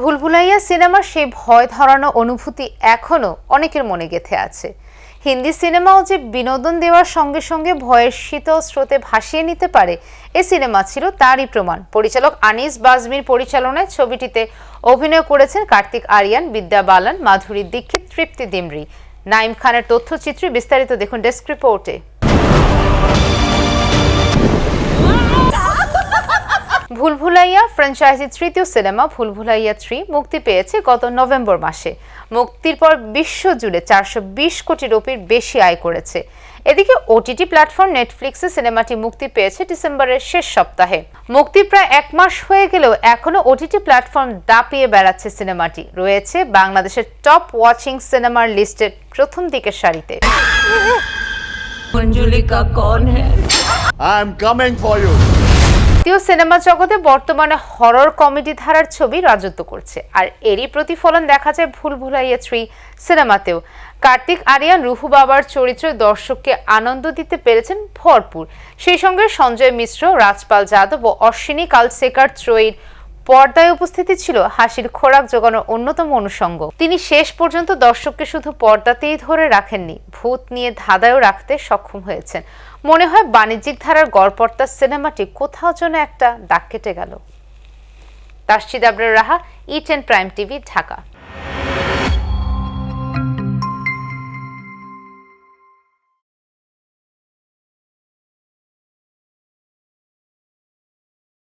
ভুলভুলাইয়া সিনেমার সেই ভয় ধরানো অনুভূতি এখনও অনেকের মনে গেঁথে আছে। হিন্দি সিনেমাও যে বিনোদন দেওয়ার সঙ্গে সঙ্গে ভয়ের শীতল স্রোতে ভাসিয়ে নিতে পারে, এ সিনেমা ছিল তারই প্রমাণ। পরিচালক আনিস বাজমির পরিচালনায় ছবিটিতে অভিনয় করেছেন কার্তিক আরিয়ান, বিদ্যা বালান, মাধুরী দীক্ষিত, তৃপ্তি দিমরি। নাইম খানের তথ্যচিত্রে বিস্তারিত দেখুন ডেস্ক রিপোর্টে। ভুলভুলাইয়া ফ্র্যাঞ্চাইজির তৃতীয় সিনেমা ভুলভুলাইয়া থ্রি মুক্তি পেয়েছে গত নভেম্বর মাসে। মুক্তির পর বিশ্বজুড়ে চারশো বিশ কোটি রুপির বেশি আয় করেছে। এদিকে ওটিটি প্ল্যাটফর্ম নেটফ্লিক্সে সিনেমাটি মুক্তি পেয়েছে ডিসেম্বরের শেষ সপ্তাহে। মুক্তি প্রায় এক মাস হয়ে গেলেও এখনও ওটিটি প্ল্যাটফর্ম দাপিয়ে বেড়াচ্ছে সিনেমাটি। রয়েছে বাংলাদেশের টপ ওয়াচিং সিনেমার লিস্টের প্রথম দিকের সারিতে। মঞ্জুলিকা কন হ্যাঁ I am coming for you ভারতীয় সিনেমা জগতে বর্তমানে হরর কমেডি ধারার ছবি রাজত্ব করছে। আর এরই প্রতিফলন দেখা যায় ভুল ভুলাইয়া থ্রি সিনেমাতেও। কার্তিক আরিয়ান রুহু বাবার চরিত্রে দর্শককে আনন্দ দিতে পেরেছেন ভরপুর। সেই সঙ্গে সঞ্জয় মিশ্র, রাজপাল যাদব ও অশ্বিনী কালসেকার ত্রয়ীর পর্দায় উপস্থিতি ছিল। হাসির খোরাক জোগানোর অন্যতম অনুষঙ্গ। তিনি শেষ পর্যন্ত দর্শককে শুধু পর্দাতেই ধরে রাখেননি ভূত নিয়ে ধাঁধায়ও রাখতে সক্ষম হয়েছেন। মনে হয় বাণিজ্যিক ধারার গড়পর্তার সিনেমাটি কোথাও যেন একটা দাগ কেটে গেল। Tasid Abrar Raha E ten Prime TV Dhaka.